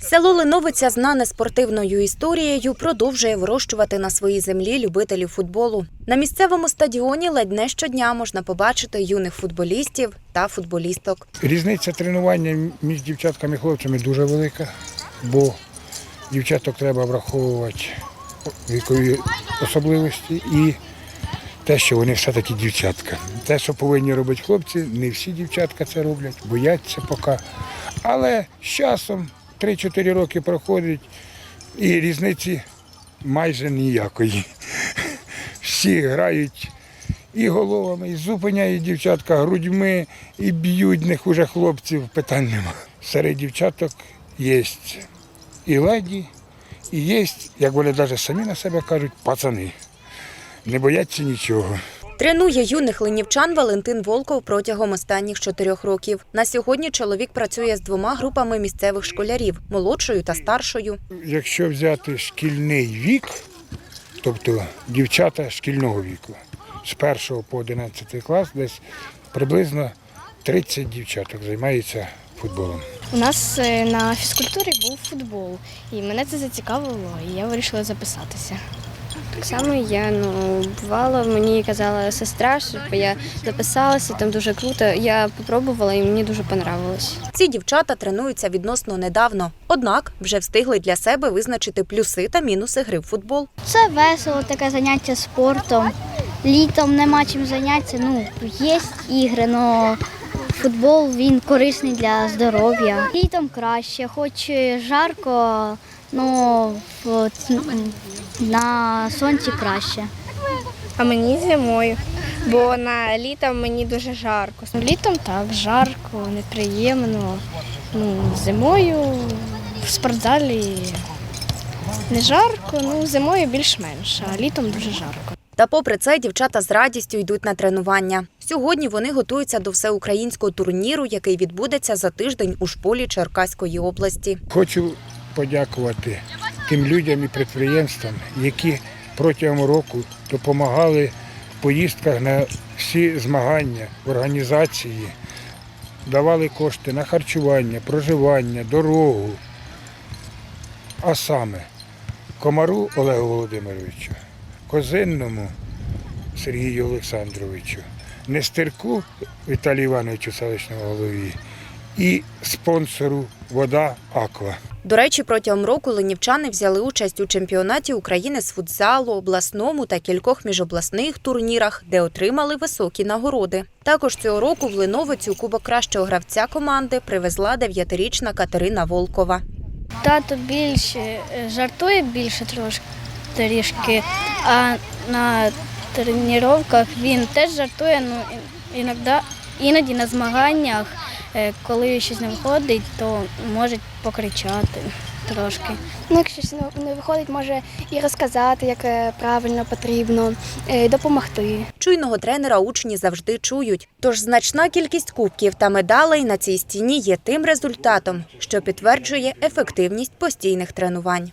Село Линовиця, знане спортивною історією, продовжує вирощувати на своїй землі любителів футболу. На місцевому стадіоні ледь не щодня можна побачити юних футболістів та футболісток. Різниця тренування між дівчатками і хлопцями дуже велика, бо дівчаток треба враховувати вікові особливості і те, що вони все-таки дівчатка. Те, що повинні робити хлопці, не всі дівчатка це роблять, бояться поки. Але з часом 3-4 роки проходить і різниці майже ніякої. Всі грають і головами, і зупиняють дівчатка грудьми, і б'ють них уже хлопців, питань нема. Серед дівчаток є і леді, і є, як вони навіть самі на себе кажуть, пацани. Не бояться нічого. Тренує юних линівчан Валентин Волков протягом останніх чотирьох років. На сьогодні чоловік працює з двома групами місцевих школярів молодшою та старшою. Якщо взяти шкільний вік, тобто дівчата шкільного віку, з 1 по 11 клас, десь приблизно 30 дівчаток займаються футболом. У нас е, на фізкультурі був футбол, і мене це зацікавило, і я вирішила записатися. Так само я ну бувало, мені казала сестра, щоб я записалася, там дуже круто. Я спробувала і мені дуже понравилось. Ці дівчата тренуються відносно недавно, однак вже встигли для себе визначити плюси та мінуси гри в футбол. Це весело, таке заняття спортом. Літом нема чим зайнятися. Ну, є ігри, але футбол він корисний для здоров'я. Літом краще, хоч і але на сонці краще. А мені зимою, бо на літом мені дуже жарко. Літом так, жарко, неприємно. Ну, зимою в спортзалі не жарко, ну зимою більш-менш, а літом дуже жарко. Та попри це дівчата з радістю йдуть на тренування. Сьогодні вони готуються до всеукраїнського турніру, який відбудеться за тиждень у шполі Черкаської області. Хочу подякувати тим людям і підприємствам, які протягом року допомагали в поїздках на всі змагання в організації, давали кошти на харчування, проживання, дорогу. А саме Комару Олегу Володимировичу, Козинному Сергію Олександровичу, Нестерку Віталію Івановичу селищному голові і спонсору Вода Аква. До речі, протягом року ленівчани взяли участь у чемпіонаті України з футзалу, обласному та кількох міжобласних турнірах, де отримали високі нагороди. Також цього року в Линовицю кубок кращого гравця команди привезла дев'ятирічна Катерина Волкова. Тато більше е, жартує більше трошки а на тренуваннях він теж жартує, ну іноді, іноді на змаганнях, коли щось не виходить, то може покричати трошки. Ну, якщо щось не- виходить, може і розказати, як е, правильно потрібно, е, і допомогти. Чуйного тренера учні завжди чують. Тож значна кількість кубків та медалей на цій стіні є тим результатом, що підтверджує ефективність постійних тренувань.